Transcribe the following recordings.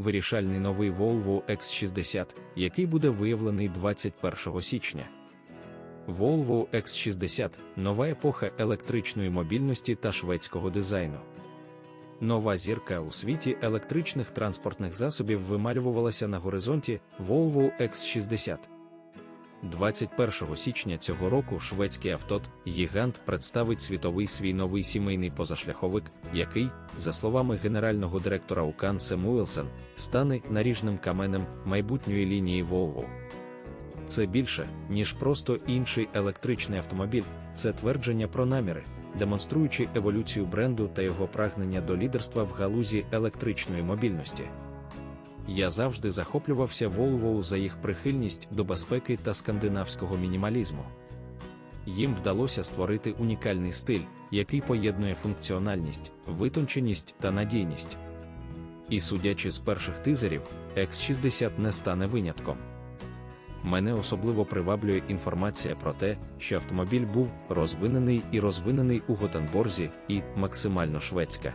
вирішальний новий Volvo X60, який буде виявлений 21 січня. Volvo X60 нова епоха електричної мобільності та шведського дизайну. Нова зірка у світі електричних транспортних засобів вималювалася на горизонті Volvo X60. 21 січня цього року шведський автот Гігант представить світовий свій новий сімейний позашляховик, який, за словами генерального директора УКАН Семуелсен, стане наріжним каменем майбутньої лінії Volvo. Це більше, ніж просто інший електричний автомобіль, це твердження про наміри, демонструючи еволюцію бренду та його прагнення до лідерства в галузі електричної мобільності. Я завжди захоплювався Volvo за їх прихильність до безпеки та скандинавського мінімалізму. Їм вдалося створити унікальний стиль, який поєднує функціональність, витонченість та надійність. І судячи з перших тизерів, X60 не стане винятком. Мене особливо приваблює інформація про те, що автомобіль був розвинений і розвинений у Готенборзі і максимально шведська.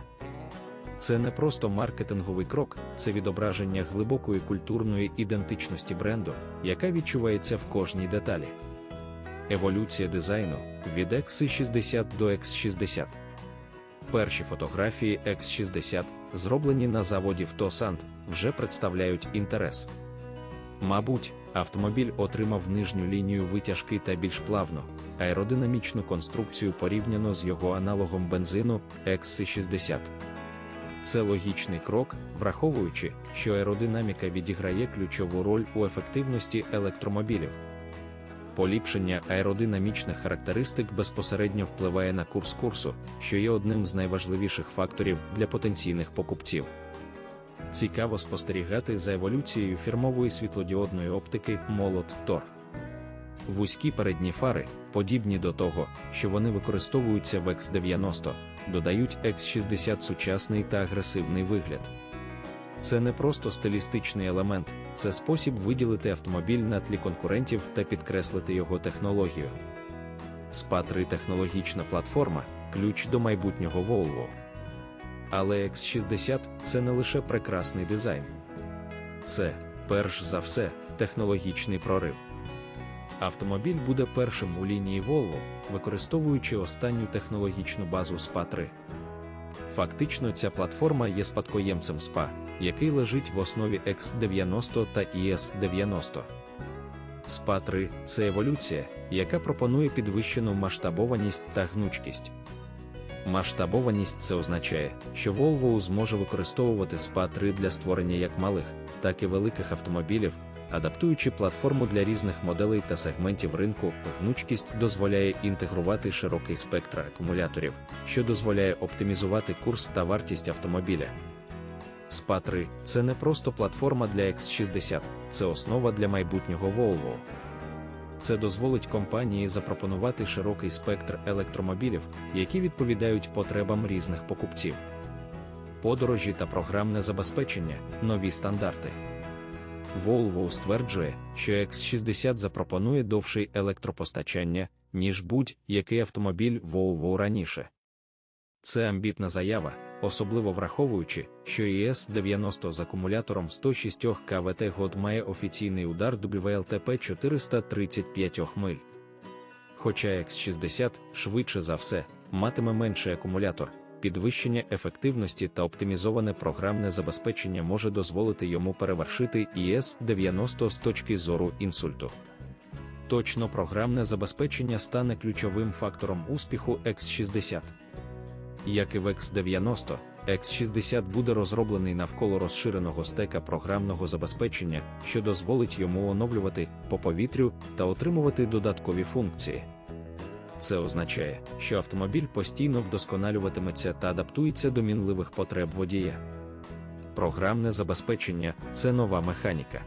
Це не просто маркетинговий крок, це відображення глибокої культурної ідентичності бренду, яка відчувається в кожній деталі. Еволюція дизайну від X60 до X60. Перші фотографії X60, зроблені на заводі в Тосанд, вже представляють інтерес. Мабуть, автомобіль отримав нижню лінію витяжки та більш плавну, аеродинамічну конструкцію порівняно з його аналогом бензину XC60. Це логічний крок, враховуючи, що аеродинаміка відіграє ключову роль у ефективності електромобілів. Поліпшення аеродинамічних характеристик безпосередньо впливає на курс курсу, що є одним з найважливіших факторів для потенційних покупців. Цікаво спостерігати за еволюцією фірмової світлодіодної оптики Молот Тор. Вузькі передні фари, подібні до того, що вони використовуються в X90, додають X60 сучасний та агресивний вигляд. Це не просто стилістичний елемент, це спосіб виділити автомобіль на тлі конкурентів та підкреслити його технологію. spa 3 технологічна платформа ключ до майбутнього Volvo. Але X60 це не лише прекрасний дизайн. Це, перш за все, технологічний прорив. Автомобіль буде першим у лінії Volvo, використовуючи останню технологічну базу spa 3 Фактично, ця платформа є спадкоємцем SPA, який лежить в основі X90 та ES90. SPA 3 це еволюція, яка пропонує підвищену масштабованість та гнучкість. Масштабованість це означає, що Volvo зможе використовувати SPA 3 для створення як малих, так і великих автомобілів, адаптуючи платформу для різних моделей та сегментів ринку, гнучкість дозволяє інтегрувати широкий спектр акумуляторів, що дозволяє оптимізувати курс та вартість автомобіля. spa 3 це не просто платформа для X60, це основа для майбутнього Volvo. Це дозволить компанії запропонувати широкий спектр електромобілів, які відповідають потребам різних покупців. Подорожі та програмне забезпечення нові стандарти. Volvo стверджує, що X60 запропонує довший електропостачання, ніж будь-який автомобіль Volvo раніше. Це амбітна заява, особливо враховуючи, що ес 90 з акумулятором 106 КВТ год має офіційний удар WLTP 435 миль. Хоча X60 швидше за все матиме менший акумулятор, підвищення ефективності та оптимізоване програмне забезпечення може дозволити йому перевершити іс 90 з точки зору інсульту. Точно програмне забезпечення стане ключовим фактором успіху X60. Як і в X90, X60 буде розроблений навколо розширеного стека програмного забезпечення, що дозволить йому оновлювати по повітрю та отримувати додаткові функції. Це означає, що автомобіль постійно вдосконалюватиметься та адаптується до мінливих потреб водія. Програмне забезпечення це нова механіка.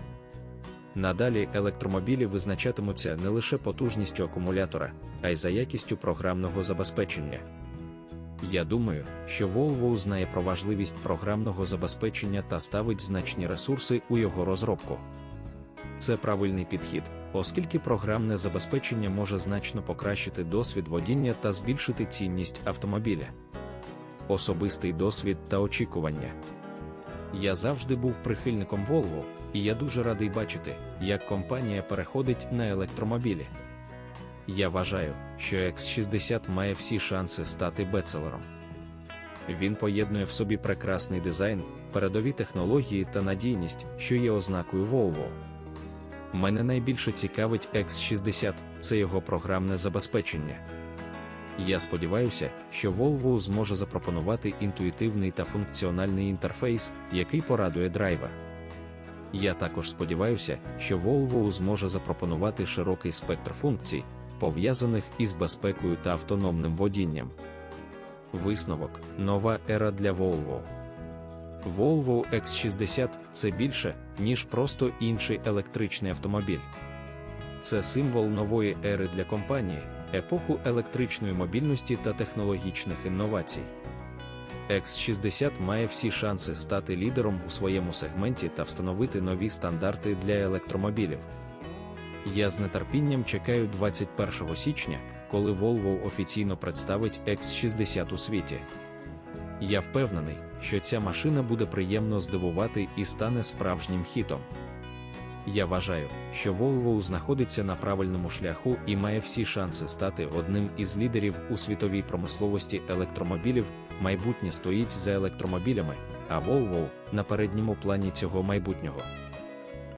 Надалі електромобілі визначатимуться не лише потужністю акумулятора, а й за якістю програмного забезпечення. Я думаю, що Volvo знає про важливість програмного забезпечення та ставить значні ресурси у його розробку. Це правильний підхід, оскільки програмне забезпечення може значно покращити досвід водіння та збільшити цінність автомобіля. Особистий досвід та очікування. Я завжди був прихильником Volvo, і я дуже радий бачити, як компанія переходить на електромобілі. Я вважаю, що X60 має всі шанси стати бестселером. Він поєднує в собі прекрасний дизайн, передові технології та надійність, що є ознакою Volvo. Мене найбільше цікавить X60 це його програмне забезпечення. Я сподіваюся, що Volvo зможе запропонувати інтуїтивний та функціональний інтерфейс, який порадує драйвер. Я також сподіваюся, що Volvo зможе запропонувати широкий спектр функцій, пов'язаних із безпекою та автономним водінням. Висновок нова ера для Volvo. Volvo X60 це більше, ніж просто інший електричний автомобіль. Це символ нової ери для компанії, епоху електричної мобільності та технологічних інновацій. X60 має всі шанси стати лідером у своєму сегменті та встановити нові стандарти для електромобілів. Я з нетерпінням чекаю 21 січня, коли Volvo офіційно представить X60 у світі. Я впевнений, що ця машина буде приємно здивувати і стане справжнім хітом. Я вважаю, що Volvo знаходиться на правильному шляху і має всі шанси стати одним із лідерів у світовій промисловості електромобілів. Майбутнє стоїть за електромобілями, а Volvo на передньому плані цього майбутнього.